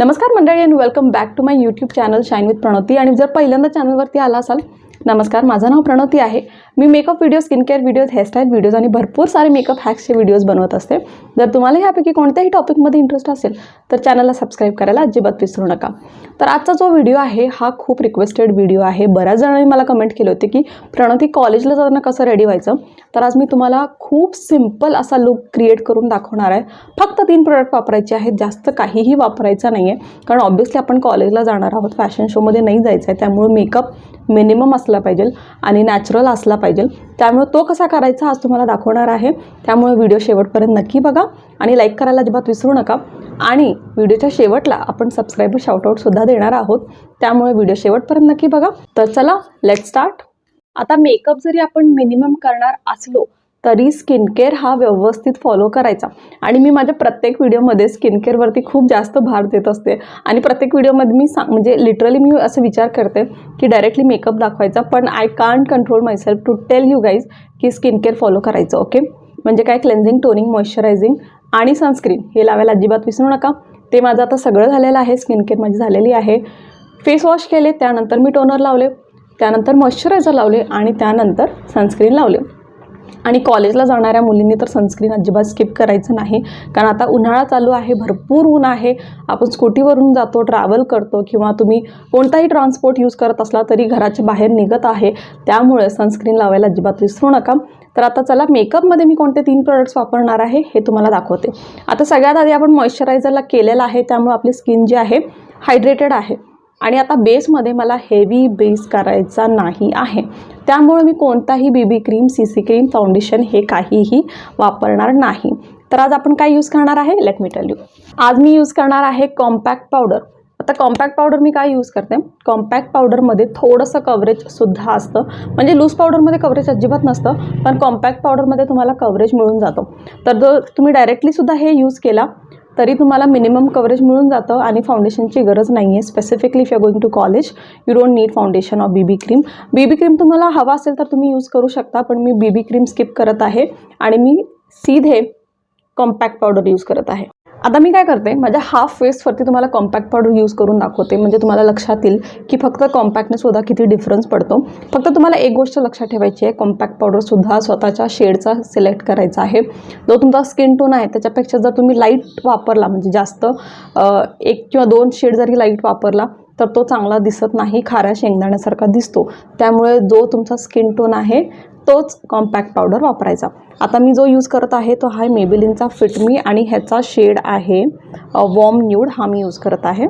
नमस्कार मंडळी and welcome back to my YouTube channel shine with Pranati आणि जर पहिल्यांदा चॅनलवरती आला असाल नमस्कार माझं नाव प्रणती आहे. मी makeup video skin care videos hairstyle videos आणि भरपूर सारे मेकअप हॅक्सचे व्हिडिओज बनवत असते. जर तुम्हाला ह्यापैकी कोणत्याही टॉपिकमध्ये इंटरेस्ट असेल तर चॅनलला सबस्क्राईब करायला अजिबात विसरू नका. तर आजचा जो व्हिडिओ आहे हा खूप रिक्वेस्टेड व्हिडिओ आहे. बऱ्याच जणांनी मला कमेंट केले होते की प्रणती कॉलेजला जाताना कसं रेडी व्हायचं? तर आज मी तुम्हाला खूप सिंपल असा लुक क्रिएट करून दाखवणार आहे. फक्त तीन प्रोडक्ट वापरायचे आहेत. जास्त काहीही वापरायचं नाही आहे कारण ऑब्व्हियसली आपण कॉलेजला जाणार आहोत. फॅशन शोमध्ये नाही जायचं आहे त्यामुळे मेकअप मिनिमम असला पाहिजे आणि नॅचरल असला पाहिजे. त्यामुळे तो कसा करायचा आज तुम्हाला दाखवणार आहे. त्यामुळे व्हिडिओ शेवटपर्यंत नक्की बघा आणि लाईक करायला अजिबात विसरू नका. आणि व्हिडिओच्या शेवटला आपण सबस्क्राईबर शाउटआउटसुद्धा देणार आहोत. त्यामुळे व्हिडिओ शेवटपर्यंत नक्की बघा. तर चला लेट स्टार्ट आता मेकअप जरी आपण मिनिमम करणार असलो तरी स्किन केअर हा व्यवस्थित फॉलो करायचा. आणि मी माझ्या प्रत्येक व्हिडिओमध्ये स्किन केअरवरती खूप जास्त भार देत असते. आणि प्रत्येक व्हिडिओमध्ये मी सांग म्हणजे लिटरली मी असं विचार करते की डायरेक्टली मेकअप दाखवायचा. पण I can't control myself to tell you guys की स्किन केअर फॉलो करायचं ओके म्हणजे काय? क्लेन्झिंग टोनिंग मॉइश्चरायझिंग आणि सनस्क्रीन हे लावायला अजिबात विसरू नका. ते माझं आता सगळं झालेलं आहे. स्किन केअर माझी झालेली आहे. फेस वॉश केले त्यानंतर मी टोनर लावले त्यानंतर मॉइश्चरायझर लावले आणि त्यानंतर सनस्क्रीन लावले. आणि कॉलेजला जाणाऱ्या मुलींनी तर सनस्क्रीन अजिबात स्किप करायचं नाही. कारण आता उन्हाळा चालू आहे भरपूर ऊन आहे. आपण स्कूटीवरून जातो ट्रॅव्हल करतो किंवा तुम्ही कोणताही ट्रान्सपोर्ट यूज करत असला तरी घराच्या बाहेर निघत आहे. त्यामुळे सनस्क्रीन लावायला अजिबात विसरू नका. तर आता चला मेकअपमध्ये मी कोणते तीन प्रोडक्ट्स वापरणार आहे हे तुम्हाला दाखवते. आता सगळ्यात आधी आपण मॉइश्चरायझरला केलेलं आहे त्यामुळे आपली स्किन जी आहे हायड्रेटेड आहे. आणि आता बेसमध्ये मला हेवी बेस करायचा नाही आहे. त्यामुळे मी कोणताही BB cream C C cream foundation हे काहीही वापरणार नाही. तर आज आपण काय यूज करणार आहे? लेट मी टेल यू आज मी यूज करणार आहे कॉम्पॅक्ट पावडर आता कॉम्पॅक्ट पावडर मी काय यूज करते? कॉम्पॅक्ट पावडरमध्ये थोडंसं कवरेजसुद्धा असतं. म्हणजे लूज पावडरमध्ये कवरेज अजिबात नसतं पण कॉम्पॅक्ट पावडरमध्ये तुम्हाला कवरेज मिळून जातो. तर जर तुम्ही डायरेक्टलीसुद्धा हे यूज केला तरी तुम्हाला मिनिमम कवरेज मिळून जातं आणि फाउंडेशनची गरज नाही आहे specifically if you going to college you don't need foundation or B B cream B B cream तुम्हाला हवा असेल तर तुम्ही यूज करू शकता पण मी बी बी क्रीम स्किप करत आहे आणि मी सीधे कॉम्पॅक्ट पावडर यूज करत आहे. आता मी काय करते माझ्या हाफ फेसवरती तुम्हाला कॉम्पॅक्ट पावडर यूज करून दाखवते. म्हणजे तुम्हाला लक्षात येईल की फक्त कॉम्पॅक्टनेसुद्धा किती डिफरन्स पडतो. फक्त तुम्हाला एक गोष्ट लक्षात ठेवायची आहे कॉम्पॅक्ट पावडरसुद्धा स्वतःच्या शेडचा सिलेक्ट करायचा आहे. जो तुमचा स्किन टोन आहे त्याच्यापेक्षा जर तुम्ही लाइट वापरला म्हणजे जास्त एक किंवा दोन शेड जरी लाइट वापरला तर तो चांगला दिसत नाही खाऱ्या शेंगदाण्यासारखा दिसतो. त्यामुळे जो तुमचा स्किन टोन आहे तोच कॉम्पॅक्ट पावडर वापरायचा. आता मी जो यूज करत आहे तो हा मेबिलिनचा फिटमी आणि ह्याचा शेड आहे वॉर्म न्यूड हा मी यूज करत आहे.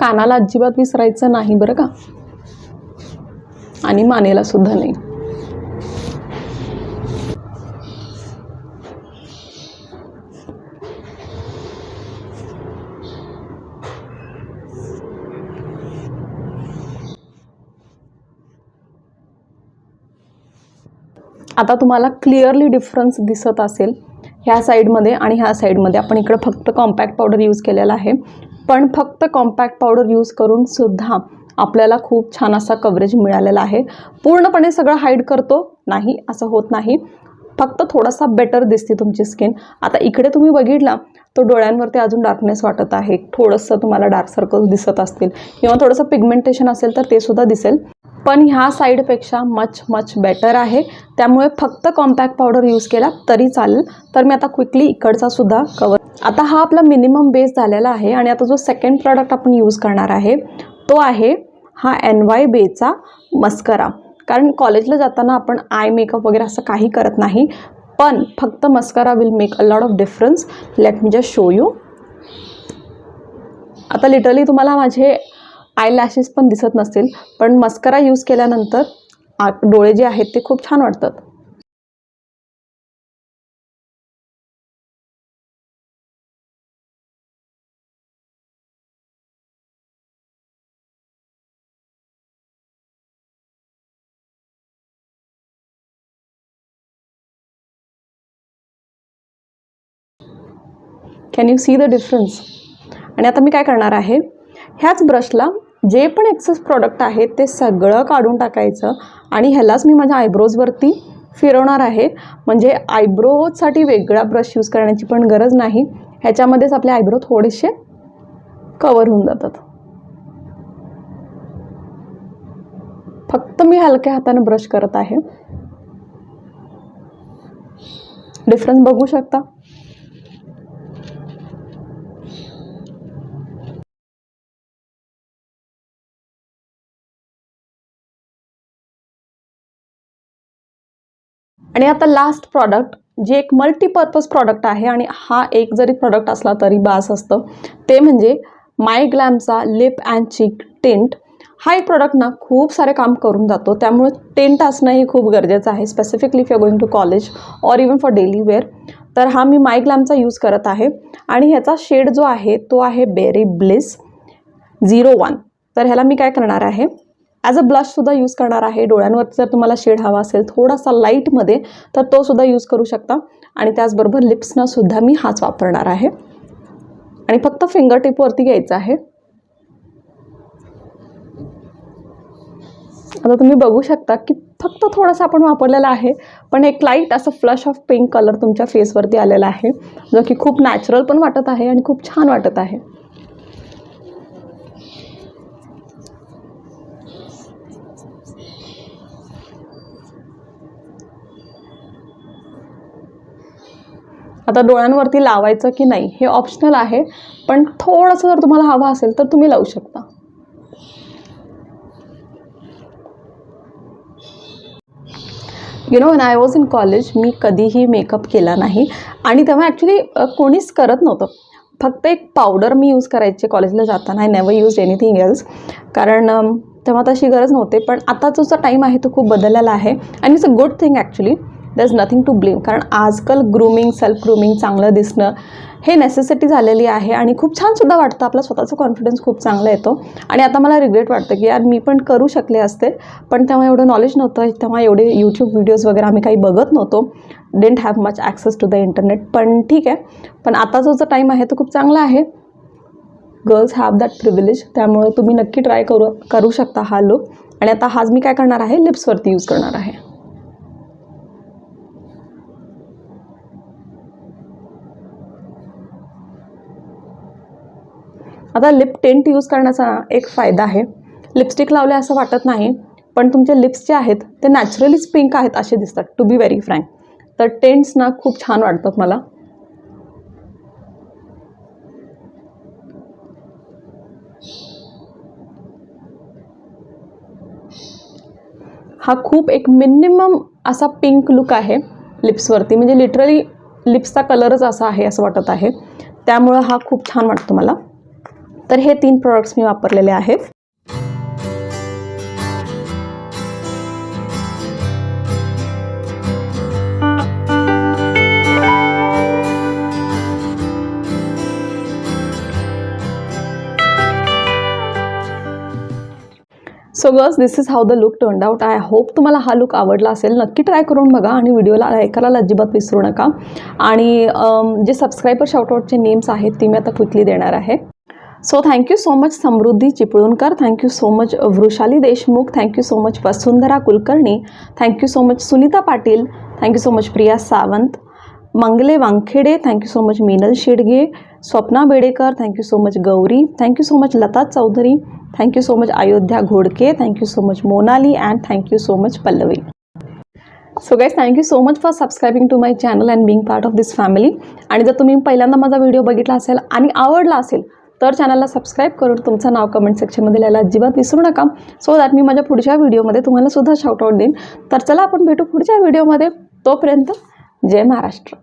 कानाला अजिबात विसरायचं नाही बरं का? आणि मानेला सुद्धा नाही. आता तुम्हाला क्लिअरली डिफरन्स दिसत असेल. ह्या साईडमध्ये आणि ह्या साईडमध्ये. आपण इकडं फक्त कॉम्पॅक्ट पावडर यूज केलेला आहे. पण फक्त कॉम्पॅक्ट पावडर यूज करून सुद्धा आपल्याला खूप छान असा कवरेज मिळालेला आहे. पूर्णपणे सगळं हाईड करतो. नाही असं होत नाही. फक्त थोडासा बेटर दिसते तुमची स्किन आता इकडे तुम्ही बघितला तो डोळ्यांवरती अजून डार्कनेस वाटत आहे. थोडंसं तुम्हाला डार्क सर्कल्स दिसत असतील. किंवा थोडंसं पिगमेंटेशन असेल तर ते सुद्धा दिसेल. पण ह्या साईडपेक्षा मच मच बेटर आहे. त्यामुळे फक्त कॉम्पॅक्ट पावडर यूज केला तरी चालेल. तर मी आता क्विकली इकडचा सुद्धा कवर आता हा आपला मिनिमम बेस झालेला आहे आणि आता जो सेकंड प्रॉडक्ट आपण यूज करणार आहे तो आहे हा एन वाय बेचा मस्करा कारण कॉलेजला जाताना आपण आय मेकअप वगैरे असं काही करत नाही पण फक्त mascara will make a lot of difference let me just show you आता लिटरली तुम्हाला माझे आय लॅशेस पण दिसत नसतील पण मस्करा यूज केल्यानंतर डोळे जे आहेत ते खूप छान वाटतात. Can you see the difference आणि आता मी काय करणार आहे? ह्याच ब्रशला जे पण एक्सेस प्रॉडक्ट आहे ते सगळं काढून टाकायचं आणि ह्यालाच मी माझ्या आयब्रोजवरती फिरवणार आहे. म्हणजे आयब्रोजसाठी वेगळा ब्रश यूज करण्याची पण गरज नाही. ह्याच्यामध्येच आपले आयब्रो थोडेसे कवर होऊन जातात. फक्त मी हलक्या हाताने ब्रश करत आहे. डिफरन्स बघू शकता? आणि आता लास्ट प्रॉडक्ट जे एक मल्टीपर्पज प्रॉडक्ट आहे आणि हा एक जरी प्रॉडक्ट असला तरी बास असतं ते म्हणजे माय ग्लॅमचा लिप अँड चीक टेंट हा एक प्रॉडक्ट ना खूप सारे काम करून जातो त्यामुळे टेंट असणं हे खूप गरजेचं आहे specifically if you going to college or even for daily wear तर हा मी माय ग्लॅमचा यूज करत आहे आणि ह्याचा शेड जो आहे तो आहे बेरी ब्लिस झिरो वन तर ह्याला मी काय करणार आहे? ॲज अ ब्लशसुद्धा यूज करणार आहे. डोळ्यांवरती जर तुम्हाला शेड हवा असेल थोडासा लाईटमध्ये तर तो सुद्धा यूज करू शकता. आणि त्याचबरोबर लिप्सनंसुद्धा मी हाच वापरणार आहे. आणि फक्त फिंगर टिपवरती घ्यायचं आहे. आता तुम्ही बघू शकता की फक्त थोडंसं आपण वापरलेलं आहे. पण एक लाइट असं फ्लश ऑफ पिंक कलर तुमच्या फेसवरती आलेला आहे. जो की खूप नॅचरल पण वाटत आहे आणि खूप छान वाटत आहे. आता डोळ्यांवरती लावायचं की नाही हे ऑप्शनल आहे पण थोडंसं जर तुम्हाला हवं असेल तर तुम्ही लावू शकता. You know when I was in college मी कधीही मेकअप केला नाही. आणि तेव्हा ॲक्च्युली कोणीच करत नव्हतं. फक्त एक पावडर मी यूज करायचे कॉलेजला जाताना. I never use anything else कारण तेव्हा तशी गरज नव्हते. पण आताचा जो टाईम आहे तो खूप बदललेला आहे. आणि it's a good thing actually there is nothing to blame कारण आजकाल ग्रूमिंग सेल्फ ग्रूमिंग चांगलं दिसणं हे नेसेसिटी झालेली आहे आणि खूप छानसुद्धा वाटतं. आपला स्वतःचा कॉन्फिडन्स खूप चांगला येतो. आणि आता मला रिग्रेट वाटतं की यार मी पण करू शकले असते. पण तेव्हा एवढं नॉलेज नव्हतं. तेव्हा एवढे यूट्यूब व्हिडिओज वगैरे आम्ही काही बघत नव्हतो. Didn't have much access to the internet पण ठीक आहे. पण आता जो जो टाईम आहे तो खूप चांगला आहे. गर्ल्स हॅव दॅट प्रिव्हिलेज त्यामुळे तुम्ही नक्की ट्राय करू करू शकता हा लुक आणि आता हाच मी काय करणार आहे? लिप्सवरती यूज करणार आहे. आता लिप टेंट यूज करण्याचा एक फायदा आहे. लिपस्टिक लावले असं वाटत नाही पण तुमचे लिप्स जे आहेत ते नॅचरलीच पिंक आहेत असे दिसतात टू बी व्हेरी फ्रँक तर टेंट्स ना खूप छान वाटतात मला. हा खूप एक मिनिमम असा पिंक लुक आहे लिप्सवरती म्हणजे लिटरली लिप्सचा कलरच असा आहे असं वाटत आहे. त्यामुळं हा खूप छान वाटतो मला. तर हे तीन प्रोडक्ट्स मी वापरलेले आहेत. So girls this is how the look turn out I hope तुम्हाला हा लुक आवडला असेल. नक्की ट्राय करून बघा आणि व्हिडिओला लाईक करायला अजिबात विसरू नका. आणि जे सबस्क्रायबर शाउटआउटचे नेम्स आहेत ते मी आता क्विकली देणार आहे. So thank you so much Samruddhi Chiplunkar thank you so much Vrushali Deshmukh thank you so much Vasundhara Kulkarni thank you so much Sunita Patil thank you so much Priya Sawant Mangale Wankhede thank you so much Meenal Shedge Swapna Bedekar thank you so much Gauri thank you so much Lata Chaudhari thank you so much Ayodhya Ghodke thank you so much Monali and thank you so much Pallavi so guys thank you so much for subscribing to my channel and being part of this family आणि जर तुम्ही पहिल्यांदा माझा video बघितला असेल आणि आवडला असेल तर चॅनलला सबस्क्राईब करून तुमचं नाव कमेंट सेक्शनमध्ये लिहायला अजिबात विसरू नका. सो दॅट मी माझ्या पुढच्या व्हिडिओमध्ये तुम्हाला सुद्धा शाउटआउट देईन. तर चला आपण भेटू पुढच्या व्हिडिओमध्ये तोपर्यंत जय महाराष्ट्र.